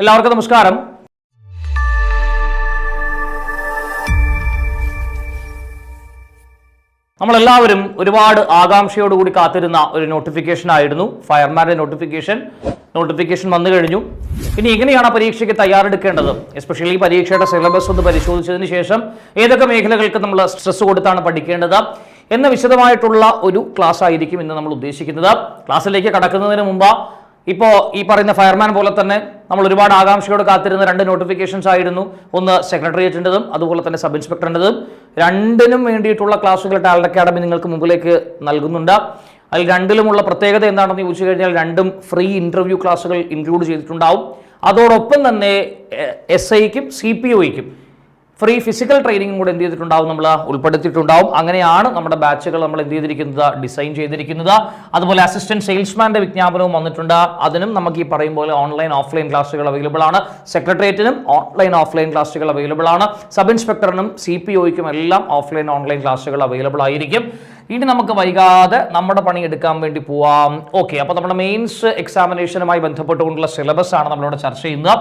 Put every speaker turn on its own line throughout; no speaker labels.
എല്ലാവർക്കും നമസ്കാരം. നമ്മളെല്ലാവരും ഒരുപാട് ആകാംക്ഷയോടുകൂടി കാത്തിരുന്ന ഒരു നോട്ടിഫിക്കേഷൻ ആയിരുന്നു. ഫയർമാന്റെ നോട്ടിഫിക്കേഷൻ നോട്ടിഫിക്കേഷൻ വന്നു കഴിഞ്ഞു. ഇനി എങ്ങനെയാണ് പരീക്ഷയ്ക്ക് തയ്യാറെടുക്കേണ്ടത്. എസ്പെഷ്യലി പരീക്ഷയുടെ സിലബസ് ഒന്ന് പരിശോധിച്ചതിന് ശേഷം ഏതൊക്കെ മേഖലകൾക്ക് നമ്മൾ സ്ട്രെസ് കൊടുത്താണ് പഠിക്കേണ്ടത് എന്ന വിശദമായിട്ടുള്ള ഒരു ക്ലാസ് ആയിരിക്കും ഇന്ന് നമ്മൾ ഉദ്ദേശിക്കുന്നത്. ക്ലാസ്സിലേക്ക് കടക്കുന്നതിന് മുമ്പ് ഇപ്പോൾ ഈ പറയുന്ന ഫയർമാൻ പോലെ തന്നെ നമ്മൾ ഒരുപാട് ആകാംക്ഷയോട് കാത്തിരുന്ന രണ്ട് നോട്ടിഫിക്കേഷൻസ് ആയിരുന്നു. ഒന്ന് സെക്രട്ടേറിയറ്റിന്റെതും അതുപോലെ തന്നെ സബ് ഇൻസ്പെക്ടറിന്റെതും രണ്ടിനും വേണ്ടിയിട്ടുള്ള ക്ലാസ്സുകൾ ടാലന്റ് അക്കാഡമി നിങ്ങൾക്ക് മുമ്പിലേക്ക് നൽകുന്നുണ്ട്. അതിൽ രണ്ടിലുമുള്ള പ്രത്യേകത എന്താണെന്ന് ചോദിച്ചു കഴിഞ്ഞാൽ രണ്ടും ഫ്രീ ഇന്റർവ്യൂ ക്ലാസ്സുകൾ ഇൻക്ലൂഡ് ചെയ്തിട്ടുണ്ടാവും. അതോടൊപ്പം തന്നെ എസ് ഐക്കും സി പി ഒയ്ക്കും ഫ്രീ ഫിസിക്കൽ ട്രെയിനിങ്ങും കൂടെ എന്ത് ചെയ്തിട്ടുണ്ടാവും നമ്മൾ ഉൾപ്പെടുത്തിയിട്ടുണ്ടാവും. അങ്ങനെയാണ് നമ്മുടെ ബാച്ചുകൾ നമ്മൾ എന്ത് ചെയ്തിരിക്കുന്നത്? ഡിസൈൻ ചെയ്തിരിക്കുന്നത്. അതുപോലെ അസിസ്റ്റന്റ് സെയിൽസ്മാന്റെ വിജ്ഞാപനവും വന്നിട്ടുണ്ട്. അതിനും നമുക്ക് ഈ പറയും പോലെ ഓൺലൈൻ ഓഫ്ലൈൻ ക്ലാസ്സുകൾ അവൈലബിൾ ആണ്. സെക്രട്ടേറിയറ്റിനും ഓൺലൈൻ ഓഫ്ലൈൻ ക്ലാസ്സുകൾ അവൈലബിൾ ആണ്. സബ് ഇൻസ്പെക്ടറിനും സി പി ഒയ്ക്കും എല്ലാം ഓഫ്ലൈൻ ഓൺലൈൻ ക്ലാസ്സുകൾ അവൈലബിൾ ആയിരിക്കും. ഇനി നമുക്ക് വൈകാതെ നമ്മുടെ പണി എടുക്കാൻ വേണ്ടി പോവാം. ഓക്കെ അപ്പോൾ നമ്മുടെ മെയിൻസ് എക്സാമിനേഷനുമായി ബന്ധപ്പെട്ടുകൊണ്ടുള്ള സിലബസ് ആണ് നമ്മളിവിടെ ചർച്ച ചെയ്യുന്നത്.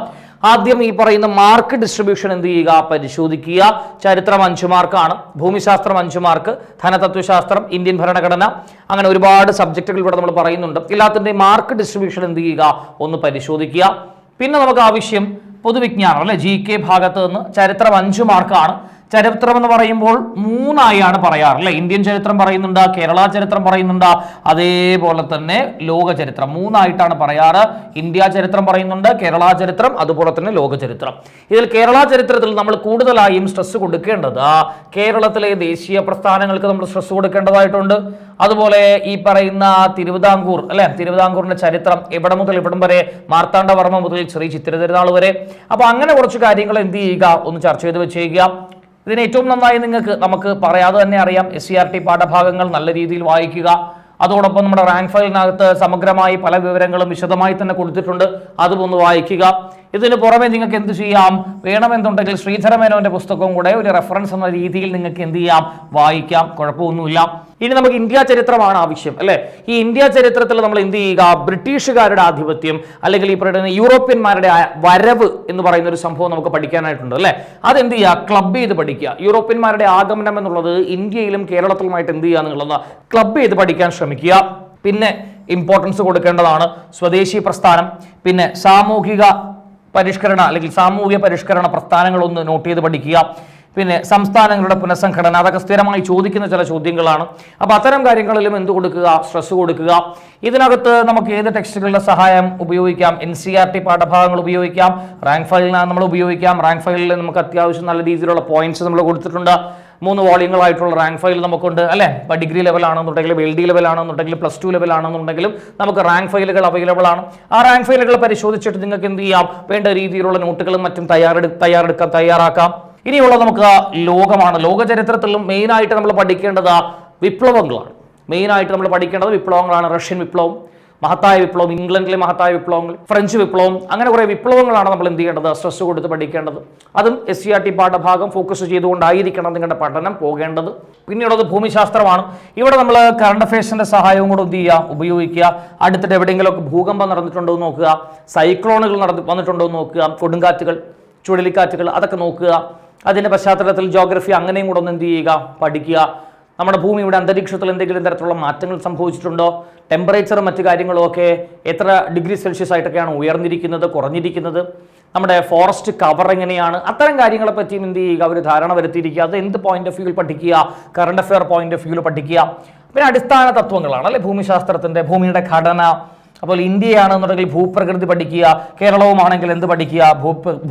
ആദ്യം ഈ പറയുന്ന മാർക്ക് ഡിസ്ട്രിബ്യൂഷൻ എന്ത് ചെയ്യുക? പരിശോധിക്കുക. ചരിത്രം അഞ്ച് മാർക്കാണ് ഭൂമിശാസ്ത്രം അഞ്ച് മാർക്ക് ധനതത്വശാസ്ത്രം ഇന്ത്യൻ ഭരണഘടന അങ്ങനെ ഒരുപാട് സബ്ജക്റ്റുകൾ ഇവിടെ നമ്മൾ പറയുന്നുണ്ട്. എല്ലാത്തിന്റെ മാർക്ക് ഡിസ്ട്രിബ്യൂഷൻ എന്ത് ചെയ്യുക? ഒന്ന് പരിശോധിക്കുക. പിന്നെ നമുക്ക് ആവശ്യം പൊതുവിജ്ഞാനം അല്ലെ? ജി കെ ഭാഗത്ത് നിന്ന് ചരിത്രം അഞ്ച് മാർക്കാണ് ചരിത്രം എന്ന് പറയുമ്പോൾ മൂന്നായാണ് പറയാറ് അല്ലെ? ഇന്ത്യൻ ചരിത്രം പറയുന്നുണ്ട് കേരള ചരിത്രം പറയുന്നുണ്ട് അതേപോലെ തന്നെ ലോക ചരിത്രം. മൂന്നായിട്ടാണ് പറയാറ്. ഇന്ത്യ ചരിത്രം പറയുന്നുണ്ട് കേരള ചരിത്രം അതുപോലെ തന്നെ ലോക ചരിത്രം. ഇതിൽ കേരള ചരിത്രത്തിൽ നമ്മൾ കൂടുതലായും സ്ട്രെസ് കൊടുക്കേണ്ടത് കേരളത്തിലെ ദേശീയ പ്രസ്ഥാനങ്ങൾക്ക് നമ്മൾ സ്ട്രെസ് കൊടുക്കേണ്ടതായിട്ടുണ്ട്. അതുപോലെ ഈ പറയുന്ന തിരുവിതാംകൂർ അല്ലെ? തിരുവിതാംകൂറിന്റെ ചരിത്രം എവിടെ മുതൽ ഇവിടം വരെ മാർത്താണ്ഡവർമ്മ മുതൽ ശ്രീ ചിത്രതിരുനാൾ വരെ. അപ്പൊ അങ്ങനെ കുറച്ച് കാര്യങ്ങൾ എന്ത് ചെയ്യുക? ഒന്ന് ചർച്ച ചെയ്ത് വെച്ചേക്കുക ഇതിന് ഏറ്റവും നന്നായി നിങ്ങൾക്ക് നമുക്ക് പറയാതെ തന്നെ അറിയാം. എസ് സി ആർ ടി പാഠഭാഗങ്ങൾ നല്ല രീതിയിൽ വായിക്കുക. അതോടൊപ്പം നമ്മുടെ റാങ്ക് ഫയലിനകത്ത് സമഗ്രമായി പല വിവരങ്ങളും വിശദമായി തന്നെ കൊടുത്തിട്ടുണ്ട്. അതും ഒന്ന് വായിക്കുക. ഇതിന് പുറമെ നിങ്ങൾക്ക് എന്ത് ചെയ്യാം? വേണമെന്നുണ്ടെങ്കിൽ ശ്രീധരമേനോന്റെ പുസ്തകവും കൂടെ ഒരു റെഫറൻസ് എന്ന രീതിയിൽ നിങ്ങൾക്ക് എന്ത് ചെയ്യാം? വായിക്കാം. കുഴപ്പമൊന്നുമില്ല. ഇനി നമുക്ക് ഇന്ത്യ ചരിത്രമാണ് ആവശ്യം അല്ലെ? ഈ ഇന്ത്യ ചരിത്രത്തിൽ നമ്മൾ എന്ത് ചെയ്യുക? ബ്രിട്ടീഷുകാരുടെ ആധിപത്യം അല്ലെങ്കിൽ ഈ പറയുന്ന യൂറോപ്യന്മാരുടെ വരവ് എന്ന് പറയുന്ന ഒരു സംഭവം നമുക്ക് പഠിക്കാനായിട്ടുണ്ട് അല്ലെ? അതെന്ത് ചെയ്യുക? ക്ലബ് ചെയ്ത് പഠിക്കുക. യൂറോപ്യന്മാരുടെ ആഗമനം എന്നുള്ളത് ഇന്ത്യയിലും കേരളത്തിലുമായിട്ട് എന്ത് ചെയ്യുക എന്നുള്ളത് ക്ലബ് ചെയ്ത് പഠിക്കാൻ ശ്രമിക്കുക. പിന്നെ ഇമ്പോർട്ടൻസ് കൊടുക്കേണ്ടതാണ്. സ്വദേശി പ്രസ്ഥാനം പിന്നെ സാമൂഹിക പരിഷ്കരണ അല്ലെങ്കിൽ സാമൂഹ്യ പരിഷ്കരണ പ്രസ്ഥാനങ്ങളൊന്ന് നോട്ട് ചെയ്ത് പഠിക്കുക. പിന്നെ സംസ്ഥാനങ്ങളുടെ പുനഃസംഘടന അതൊക്കെ സ്ഥിരമായി ചോദിക്കുന്ന ചില ചോദ്യങ്ങളാണ്. അപ്പോൾ അത്തരം കാര്യങ്ങളിലും എന്ത് കൊടുക്കുക? സ്ട്രെസ് കൊടുക്കുക. ഇതിനകത്ത് നമുക്ക് ഏത് ടെക്സ്റ്റുകളുടെ സഹായം ഉപയോഗിക്കാം? എൻ സി ആർ ടി പാഠഭാഗങ്ങൾ ഉപയോഗിക്കാം. റാങ്ക് ഫയലിനാണ് നമ്മൾ ഉപയോഗിക്കാം. റാങ്ക് ഫയലിൽ നമുക്ക് അത്യാവശ്യം നല്ല രീതിയിലുള്ള പോയിന്റ്സ് നമ്മൾ കൊടുത്തിട്ടുണ്ട്. മൂന്ന് വോളിയങ്ങളായിട്ടുള്ള റാങ്ക് ഫയൽ നമുക്കുണ്ട് അല്ലേ? ഇപ്പോൾ ഡിഗ്രി ലെവലാണെന്നുണ്ടെങ്കിലും എൽ ഡി ലെവലാണെന്നുണ്ടെങ്കിലും പ്ലസ് ടു ലെവലാണെന്നുണ്ടെങ്കിലും നമുക്ക് റാങ്ക് ഫയലുകൾ അവൈലബിൾ ആണ്. ആ റാങ്ക് ഫയലുകൾ പരിശോധിച്ചിട്ട് നിങ്ങൾക്ക് എന്ത് ചെയ്യാം? വേണ്ട രീതിയിലുള്ള നോട്ടുകളും മറ്റും തയ്യാറെടു തയ്യാറെടുക്കാൻ തയ്യാറാക്കാം. ഇനിയുള്ളത് നമുക്ക് ലോകമാണ്. ലോക ചരിത്രത്തിലും മെയിനായിട്ട് നമ്മൾ പഠിക്കേണ്ടത് വിപ്ലവങ്ങളാണ്. മെയിനായിട്ട് നമ്മൾ പഠിക്കേണ്ടത് വിപ്ലവങ്ങളാണ്. റഷ്യൻ വിപ്ലവം മഹത്തായ വിപ്ലവം ഇംഗ്ലണ്ടിലെ മഹത്തായ വിപ്ലവങ്ങൾ ഫ്രഞ്ച് വിപ്ലവം അങ്ങനെ കുറേ വിപ്ലവങ്ങളാണ് നമ്മൾ എന്ത് ചെയ്യേണ്ടത്? സ്ട്രെസ് കൊടുത്ത് പഠിക്കേണ്ടത്. അതും എസ് സി ആർ ടി പാഠഭാഗം ഫോക്കസ് ചെയ്തുകൊണ്ടായിരിക്കണം നിങ്ങളുടെ പഠനം പോകേണ്ടത്. പിന്നീടുള്ളത് ഭൂമിശാസ്ത്രമാണ്. ഇവിടെ നമ്മൾ കറണ്ട് അഫയേഴ്സിന്റെ സഹായവും കൂടെ എന്ത് ചെയ്യുക? ഉപയോഗിക്കുക. അടുത്തിട്ട് എവിടെയെങ്കിലുമൊക്കെ ഭൂകമ്പം നടന്നിട്ടുണ്ടോ എന്ന് നോക്കുക. സൈക്ലോണുകൾ നടന്ന് വന്നിട്ടുണ്ടോ എന്ന് നോക്കുക. കൊടുങ്കാറ്റുകൾ ചുഴലിക്കാറ്റുകൾ അതൊക്കെ നോക്കുക. അതിന്റെ പശ്ചാത്തലത്തിൽ ജോഗ്രഫി അങ്ങനെയും കൂടെ ഒന്ന് എന്ത് ചെയ്യുക? പഠിക്കുക. നമ്മുടെ ഭൂമിയുടെ അന്തരീക്ഷത്തിൽ എന്തെങ്കിലും തരത്തിലുള്ള മാറ്റങ്ങൾ സംഭവിച്ചിട്ടുണ്ടോ? ടെമ്പറേച്ചറും മറ്റു കാര്യങ്ങളും ഒക്കെ എത്ര ഡിഗ്രി സെൽഷ്യസ് ആയിട്ടൊക്കെയാണ് ഉയർന്നിരിക്കുന്നത് കുറഞ്ഞിരിക്കുന്നത്? നമ്മുടെ ഫോറസ്റ്റ് കവർ എങ്ങനെയാണ്? അത്തരം കാര്യങ്ങളെ പറ്റിയും എന്ത് ചെയ്യുക? ഒരു ധാരണ വരുത്തിയിരിക്കുക. അത് എന്ത് പോയിന്റ് ഓഫ് വ്യൂവിൽ പഠിക്കുക? കറണ്ട് അഫെയർ പോയിന്റ് ഓഫ് വ്യൂവിൽ പഠിക്കുക. പിന്നെ അടിസ്ഥാന തത്വങ്ങളാണ് അല്ലെ? ഭൂമിശാസ്ത്രത്തിന്റെ ഭൂമിയുടെ ഘടന അപ്പോൾ ഇന്ത്യയാണെന്നുണ്ടെങ്കിൽ ഭൂപ്രകൃതി പഠിക്കുക കേരളവുമാണെങ്കിൽ എന്ത് പഠിക്കുക?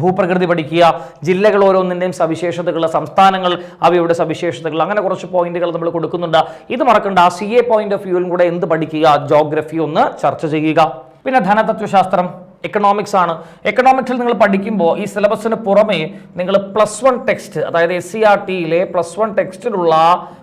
ഭൂപ്രകൃതി പഠിക്കുക. ജില്ലകൾ ഓരോന്നിന്റെയും സവിശേഷതകൾ സംസ്ഥാനങ്ങൾ അവയുടെ സവിശേഷതകൾ അങ്ങനെ കുറച്ച് പോയിന്റുകൾ നമ്മൾ കൊടുക്കുന്നുണ്ട്. ഇത് മറക്കണ്ട ആ സി എ പോയിന്റ് ഓഫ് വ്യൂവിലും കൂടെ എന്ത് പഠിക്കുക? ജോഗ്രഫി ഒന്ന് ചർച്ച ചെയ്യുക. പിന്നെ ധനതത്വശാസ്ത്രം എക്കണോമിക്സ് ആണ്. എക്കണോമിക്സിൽ നിങ്ങൾ പഠിക്കുമ്പോൾ ഈ സിലബസിന് പുറമേ നിങ്ങൾ പ്ലസ് വൺ ടെക്സ്റ്റ് അതായത് എസ് സി ആർ ടിയിലെ പ്ലസ് വൺ ടെക്സ്റ്റിലുള്ള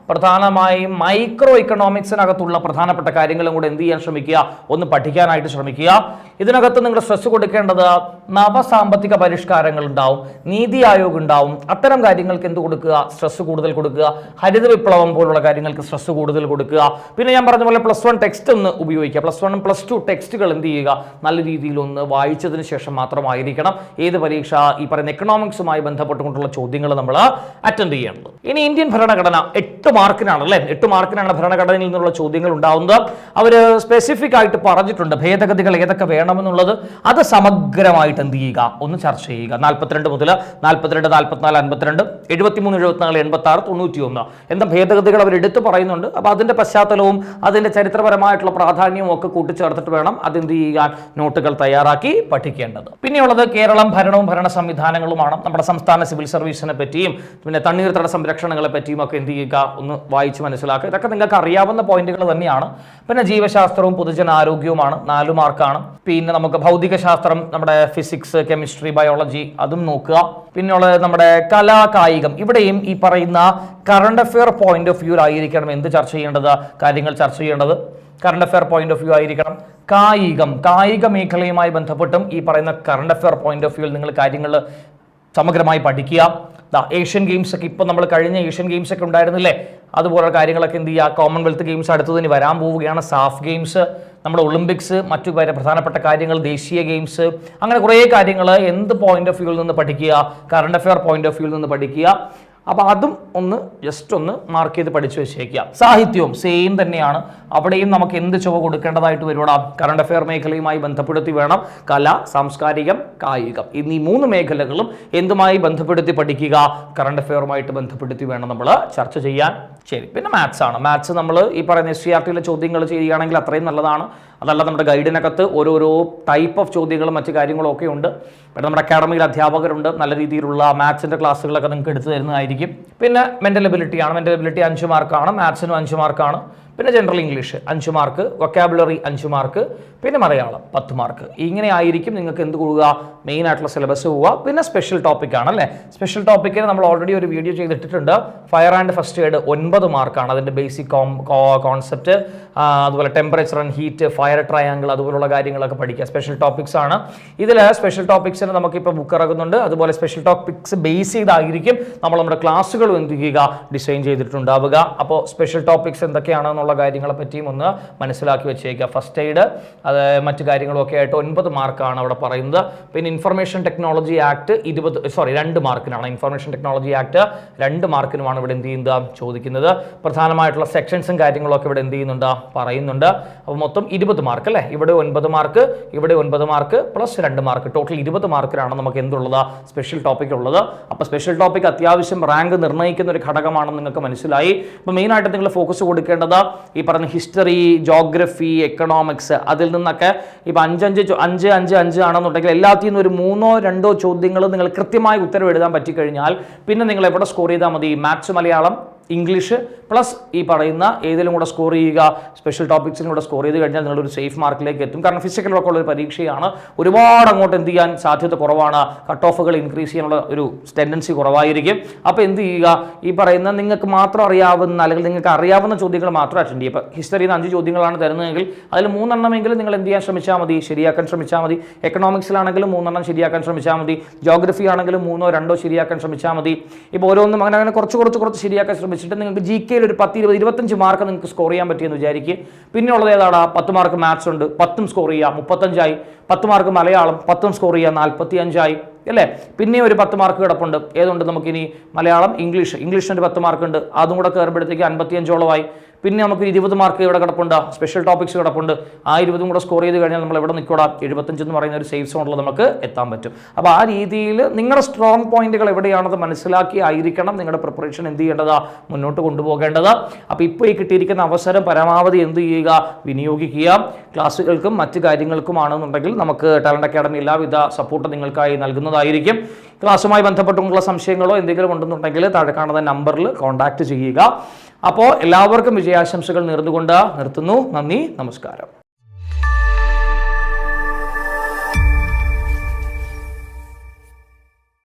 പ്രധാനമായും മൈക്രോ ഇക്കണോമിക്സിനകത്തുള്ള പ്രധാനപ്പെട്ട കാര്യങ്ങളും കൂടെ എന്ത് ചെയ്യാൻ ശ്രമിക്കുക? ഒന്ന് പഠിക്കാനായിട്ട് ശ്രമിക്കുക. ഇതിനകത്ത് നിങ്ങൾ സ്ട്രെസ് കൊടുക്കേണ്ടത് നവസാമ്പത്തിക പരിഷ്കാരങ്ങൾ ഉണ്ടാവും നീതി ആയോഗ് ഉണ്ടാവും. അത്തരം കാര്യങ്ങൾക്ക് എന്ത് കൊടുക്കുക? സ്ട്രെസ് കൂടുതൽ കൊടുക്കുക. ഹരിത വിപ്ലവം പോലുള്ള കാര്യങ്ങൾക്ക് സ്ട്രെസ് കൂടുതൽ കൊടുക്കുക. പിന്നെ ഞാൻ പറഞ്ഞ പോലെ പ്ലസ് വൺ ടെക്സ്റ്റ് ഒന്ന് ഉപയോഗിക്കുക. പ്ലസ് വൺ പ്ലസ് ടു ടെക്സ്റ്റുകൾ എന്ത് ചെയ്യുക? നല്ല രീതിയിൽ ഒന്ന് വായിച്ചതിന് ശേഷം മാത്രമായിരിക്കണം. ഏത് പരീക്ഷ? ഈ പറയുന്ന എക്കണോമിക്സുമായി ബന്ധപ്പെട്ടുകൊണ്ടുള്ള ചോദ്യങ്ങൾ നമ്മൾ അറ്റൻഡ് ചെയ്യേണ്ടത്. ഇനി ഇന്ത്യൻ ഭരണഘടന എട്ട് മാർക്കിനാണ് അല്ലേ എട്ട് മാർക്കിനാണ് ഭരണഘടനയിൽ നിന്നുള്ള ചോദ്യങ്ങൾ ഉണ്ടാവുന്നത്. അവർ സ്പെസിഫിക് ആയിട്ട് പറഞ്ഞിട്ടുണ്ട് ഭേദഗതികൾ ഏതൊക്കെ വേണമെന്നുള്ളത്. അത് സമഗ്രമായിട്ട് എന്ത് ചെയ്യുക? ഒന്ന് ചർച്ച ചെയ്യുക. നാൽപ്പത്തിരണ്ട് മുതൽ നാൽപ്പത്തിരണ്ട് നാൽപ്പത്തിനാല് അൻപത്തിരണ്ട് എഴുപത്തിമൂന്ന് എഴുപത്തിനാല് എൺപത്തി ആറ് തൊണ്ണൂറ്റി ഒന്ന് എന്ന ഭേദഗതികൾ അവർ എടുത്തു പറയുന്നുണ്ട്. അപ്പോൾ അതിന്റെ പശ്ചാത്തലവും അതിന്റെ ചരിത്രപരമായിട്ടുള്ള പ്രാധാന്യവും ഒക്കെ കൂട്ടിച്ചേർത്തിട്ട് വേണം അതെന്ത് ചെയ്യാൻ നോട്ടുകൾ തയ്യാറാക്കി പഠിക്കേണ്ടത്. പിന്നെയുള്ളത് കേരളം ഭരണവും ഭരണ സംവിധാനങ്ങളുമാണ്. നമ്മുടെ സംസ്ഥാന സിവിൽ സർവീസിനെ പറ്റിയും പിന്നെ തണ്ണീർത്തട സംരക്ഷണങ്ങളെ പറ്റിയും ഒക്കെ എന്ത് ചെയ്യുക? ഒന്ന് വായിച്ച് മനസ്സിലാക്കുക. ഇതൊക്കെ നിങ്ങൾക്ക് അറിയാവുന്ന പോയിന്റുകൾ തന്നെയാണ്. പിന്നെ ജീവശാസ്ത്രവും പൊതുജനാരോഗ്യവുമാണ്. നാല് മാർക്കാണ് പിന്നെ നമുക്ക് ഭൗതിക ശാസ്ത്രം നമ്മുടെ ഫിസിക്സ് കെമിസ്ട്രി ബയോളജി അതും നോക്കുക. പിന്നെയുള്ളത് നമ്മുടെ കലാകായികം. ഇവിടെയും ഈ പറയുന്ന current affair point of view ആയിരിക്കണം എന്ത് ചർച്ച ചെയ്യേണ്ടത്? കാര്യങ്ങൾ ചർച്ച ചെയ്യേണ്ടത്. Current affair point of view ആയിരിക്കണം. കായികം. കായിക മേഖലയുമായി ബന്ധപ്പെട്ടും ഈ പറയുന്ന current affair point of view നിങ്ങൾ കാര്യങ്ങൾ സമഗ്രമായി പഠിക്കുക. ഏഷ്യൻ ഗെയിംസ് ഒക്കെ നമ്മൾ കഴിഞ്ഞ ഏഷ്യൻ ഗെയിംസ് ഒക്കെ ഉണ്ടായിരുന്നില്ലേ? അതുപോലുള്ള കാര്യങ്ങളൊക്കെ എന്ത് ചെയ്യുക? കോമൺവെൽത്ത് ഗെയിംസ് അടുത്തതിന് വരാൻ പോവുകയാണ്. സാഫ് ഗെയിംസ് നമ്മുടെ ഒളിമ്പിക്സ് മറ്റു പ്രധാനപ്പെട്ട കാര്യങ്ങൾ ദേശീയ ഗെയിംസ് അങ്ങനെ കുറേ കാര്യങ്ങൾ എന്ത് പോയിന്റ് ഓഫ് വ്യൂവിൽ നിന്ന് പഠിക്കുക കറണ്ട് അഫെയർ പോയിന്റ് ഓഫ് വ്യൂവിൽ നിന്ന് പഠിക്കുക. അപ്പോൾ അതും ഒന്ന് ജസ്റ്റ് ഒന്ന് മാർക്ക് ചെയ്ത് പഠിച്ചു വെച്ചേക്കുക. സാഹിത്യവും സെയിം തന്നെയാണ്. അവിടെയും നമുക്ക് എന്ത് ചുവ കൊടുക്കേണ്ടതായിട്ട് വരുവാടാ കറണ്ട് അഫെയർ മേഖലയുമായി ബന്ധപ്പെടുത്തി വേണം. കല സാംസ്കാരികം കായികം എന്നീ മൂന്ന് മേഖലകളും എന്തുമായി ബന്ധപ്പെടുത്തി പഠിക്കുക? കറണ്ട് അഫെയറുമായിട്ട് ബന്ധപ്പെടുത്തി വേണം നമ്മൾ ചർച്ച ചെയ്യാൻ. ശരി പിന്നെ മാത്സ് ആണ്. മാത്സ് നമ്മൾ ഈ പറയുന്ന എസ് സി ആർ ടിയിലെ ചോദ്യങ്ങൾ ചെയ്യുകയാണെങ്കിൽ അത്രയും നല്ലതാണ്. അതല്ല നമ്മുടെ ഗൈഡിനകത്ത് ഓരോരോ ടൈപ്പ് ഓഫ് ചോദ്യങ്ങളും മറ്റു കാര്യങ്ങളും ഒക്കെ ഉണ്ട്. പിന്നെ നമ്മുടെ അക്കാഡമിയിൽ അധ്യാപകരുണ്ട്. നല്ല രീതിയിലുള്ള മാത്സിന്റെ ക്ലാസ്സുകളൊക്കെ നിങ്ങൾക്ക് എടുത്തു തരുന്നതായിരിക്കും. പിന്നെ മെന്റൽ എബിലിറ്റി ആണ്. മെന്റൽ എബിലിറ്റി അഞ്ച് മാർക്കാണ് മാത്സിനും അഞ്ച് മാർക്കാണ് പിന്നെ ജനറൽ ഇംഗ്ലീഷ് അഞ്ച് മാർക്ക് വൊക്കാബുലറി അഞ്ച് മാർക്ക് പിന്നെ മലയാളം പത്ത് മാർക്ക് ഇങ്ങനെ ആയിരിക്കും നിങ്ങൾക്ക് എന്ത് കൊടുക്കുക മെയിൻ ആയിട്ടുള്ള സിലബസ് പോവുക. പിന്നെ സ്പെഷ്യൽ ടോപ്പിക് ആണ് അല്ലേ? സ്പെഷ്യൽ ടോപ്പിക്കിന് നമ്മൾ ഓൾറെഡി ഒരു വീഡിയോ ചെയ്തിട്ടിട്ടുണ്ട്. ഫയർ ആൻഡ് ഫസ്റ്റ് എയ്ഡ് ഒൻപത് മാർക്കാണ് അതിന്റെ ബേസിക് കോൺസെപ്റ്റ് അതുപോലെ temperature and heat fire triangle അതുപോലുള്ള കാര്യങ്ങളൊക്കെ പഠിക്കുക. സ്പെഷ്യൽ ടോപ്പിക്സ് ആണ്. ഇതിൽ സ്പെഷ്യൽ ടോപ്പിക്സിന് നമുക്കിപ്പോൾ ബുക്ക് ഇറങ്ങുന്നുണ്ട്. അതുപോലെ സ്പെഷ്യൽ ടോപ്പിക്സ് ബേസ് ചെയ്തായിരിക്കും നമ്മൾ നമ്മുടെ ക്ലാസ്സുകൾ എന്ത് ചെയ്യുക? ഡിസൈൻ ചെയ്തിട്ടുണ്ടാവുക. അപ്പോൾ സ്പെഷ്യൽ ടോപ്പിക്സ് എന്തൊക്കെയാണെന്നുള്ള കാര്യങ്ങളെ പറ്റിയും ഒന്ന് മനസ്സിലാക്കി വെച്ചേക്കുക. ഫസ്റ്റ് എയ്ഡ് അത് മറ്റു കാര്യങ്ങളൊക്കെ ആയിട്ട് ഒൻപത് മാർക്കാണ് അവിടെ പറയുന്നത്. പിന്നെ ഇൻഫർമേഷൻ ടെക്നോളജി ആക്ട് ഇരുപത് സോറി രണ്ട് മാർക്കിനാണ്. ഇൻഫർമേഷൻ ടെക്നോളജി ആക്ട് രണ്ട് മാർക്കിനുമാണ് ഇവിടെ എന്ത് ചെയ്യുന്നത്? ചോദിക്കുന്നത്. പ്രധാനമായിട്ടുള്ള സെക്ഷൻസും കാര്യങ്ങളൊക്കെ ഇവിടെ എന്ത് ചെയ്യുന്നുണ്ട്? പറയുന്നുണ്ട്. അപ്പോൾ മൊത്തം ഇരുപത് മാർക്ക് അല്ലേ? ഇവിടെ ഒൻപത് മാർക്ക് ഇവിടെ ഒൻപത് മാർക്ക് പ്ലസ് രണ്ട് മാർക്ക്. ടോട്ടൽ ഇരുപത് മാർക്കിനാണ് നമുക്ക് എന്തുള്ളത്? സ്പെഷ്യൽ ടോപ്പിക് ഉള്ളത്. അപ്പോൾ സ്പെഷ്യൽ ടോപ്പിക് അത്യാവശ്യം റാങ്ക് നിർണയിക്കുന്ന ഒരു ഘടകമാണെന്ന് നിങ്ങൾക്ക് മനസ്സിലായി. അപ്പോൾ മെയിനായിട്ട് നിങ്ങൾ ഫോക്കസ് കൊടുക്കേണ്ടത് ഈ പറഞ്ഞ ഹിസ്റ്ററി ജോഗ്രഫി എക്കണോമിക്സ് അതിൽ നിന്നൊക്കെ ഇപ്പം അഞ്ചഞ്ച് അഞ്ച് അഞ്ച് അഞ്ച് ആണെന്നുണ്ടെങ്കിൽ എല്ലാത്തിൽ നിന്നും ഒരു മൂന്നോ രണ്ടോ ചോദ്യങ്ങൾ നിങ്ങൾ കൃത്യമായി ഉത്തരവ് എഴുതാൻ പറ്റിക്കഴിഞ്ഞാൽ പിന്നെ നിങ്ങൾ എവിടെ സ്കോർ ചെയ്താൽ മതി? Maths Malayalam English. പ്ലസ് ഈ പറയുന്ന ഏതെങ്കിലും കൂടെ സ്കോർ ചെയ്യുക സ്പെഷ്യൽ ടോപ്പിക്സിലും കൂടെ സ്കോർ ചെയ്ത് കഴിഞ്ഞാൽ നിങ്ങളൊരു സേഫ് മാർക്കിലേക്ക് എത്തും. കാരണം ഫിസിക്കൽ ഉള്ള ഒരു പരീക്ഷയാണ്. ഒരുപാട് അങ്ങോട്ട് എന്ത് ചെയ്യാൻ സാധ്യത കുറവാണ്. കട്ട് ഓഫുകൾ ഇൻക്രീസ് ചെയ്യാനുള്ള ഒരു ടെൻഡൻസി കുറവായിരിക്കും. അപ്പോൾ എന്ത് ചെയ്യുക? ഈ പറയുന്ന നിങ്ങൾക്ക് മാത്രം അറിയാവുന്ന അല്ലെങ്കിൽ നിങ്ങൾക്ക് അറിയാവുന്ന ചോദ്യങ്ങൾ മാത്രം അറ്റൻഡ് ചെയ്യുക. ഇപ്പോൾ ഹിസ്റ്ററിയിൽ നിന്ന് അഞ്ച് ചോദ്യങ്ങളാണ് തരുന്നതെങ്കിൽ അതിൽ മൂന്നെണ്ണമെങ്കിലും നിങ്ങൾ എന്ത് ചെയ്യാൻ ശ്രമിച്ചാൽ മതി? ശരിയാക്കാൻ ശ്രമിച്ചാൽ മതി. എക്കണോമിക്സിലാണെങ്കിലും മൂന്നെണ്ണം ശരിയാക്കാൻ ശ്രമിച്ചാൽ മതി. ജോഗ്രഫി ആണെങ്കിലും മൂന്നോ രണ്ടോ ശരിയാക്കാൻ ശ്രമിച്ചാൽ മതി. ഇപ്പോൾ ഓരോന്നും അങ്ങനെ അങ്ങനെ കുറച്ച് കുറച്ച് കുറച്ച് ശരിയാക്കാൻ ശ്രമിച്ചിട്ട് നിങ്ങൾക്ക് ജി കെയിൽ ഒരു പത്ത് ഇരുപത് ഇരുപത്തഞ്ച് മാർക്ക് നിങ്ങൾക്ക് സ്കോർ ചെയ്യാൻ പറ്റിയെന്ന് വിചാരിക്കുക. പിന്നെയുള്ളത് ഏതാടാ പത്ത് മാർക്ക് മാത്സ് ഉണ്ട്. പത്തും സ്കോർ ചെയ്യുക. മുപ്പത്തഞ്ചായി. പത്ത് മാർക്ക് മലയാളം. പത്തും സ്കോർ ചെയ്യുക. നാൽപ്പത്തി അഞ്ചായി അല്ലേ? പിന്നെ ഒരു പത്ത് മാർക്ക് കിടപ്പുണ്ട്. ഏതുണ്ട് നമുക്കിനി? മലയാളം ഇംഗ്ലീഷ് ഇംഗ്ലീഷിന് ഒരു പത്ത് മാർക്ക് ഉണ്ട്. അതും കൂടെ കയറുമ്പോഴത്തേക്ക് അൻപത്തിയഞ്ചോളമായി. പിന്നെ നമുക്ക് ഇരുപത് മാർക്ക് ഇവിടെ കിടപ്പുണ്ട്. സ്പെഷ്യൽ ടോപ്പിക്സ് കിടപ്പുണ്ട്. ആ ഇരുപതും കൂടെ സ്കോർ ചെയ്ത് കഴിഞ്ഞാൽ നമ്മൾ എവിടെ നിൽക്കൂടാ എഴുപത്തഞ്ച് എന്ന് പറയുന്ന ഒരു സേഫ് സോണിൽ നമുക്ക് എത്താൻ പറ്റും. അപ്പോൾ ആ രീതിയിൽ നിങ്ങളുടെ സ്ട്രോങ് പോയിന്റുകൾ എവിടെയാണെന്ന് മനസ്സിലാക്കി ആയിരിക്കണം നിങ്ങളുടെ പ്രിപ്പറേഷൻ എന്ത് ചെയ്യേണ്ടതാ? മുന്നോട്ട് കൊണ്ടുപോകേണ്ടത്. അപ്പോൾ ഇപ്പോൾ ഈ കിട്ടിയിരിക്കുന്ന അവസരം പരമാവധി എന്ത് ചെയ്യുക? വിനിയോഗിക്കുക. ക്ലാസ്സുകൾക്കും മറ്റ് കാര്യങ്ങൾക്കുമാണെന്നുണ്ടെങ്കിൽ നമുക്ക് ടാലന്റ് അക്കാഡമി എല്ലാവിധ സപ്പോർട്ട് നിങ്ങൾക്കായി നൽകുന്നതായിരിക്കും. ക്ലാസ്സുമായി ബന്ധപ്പെട്ടുള്ള സംശയങ്ങളോ എന്തെങ്കിലും ഉണ്ടെന്നുണ്ടെങ്കിൽ താഴെ കാണുന്ന നമ്പറിൽ കോൺടാക്റ്റ് ചെയ്യുക. അപ്പോൾ എല്ലാവർക്കും വിജയാശംസകൾ നേർന്നുകൊണ്ട് നിർത്തുന്നു. നന്ദി നമസ്കാരം.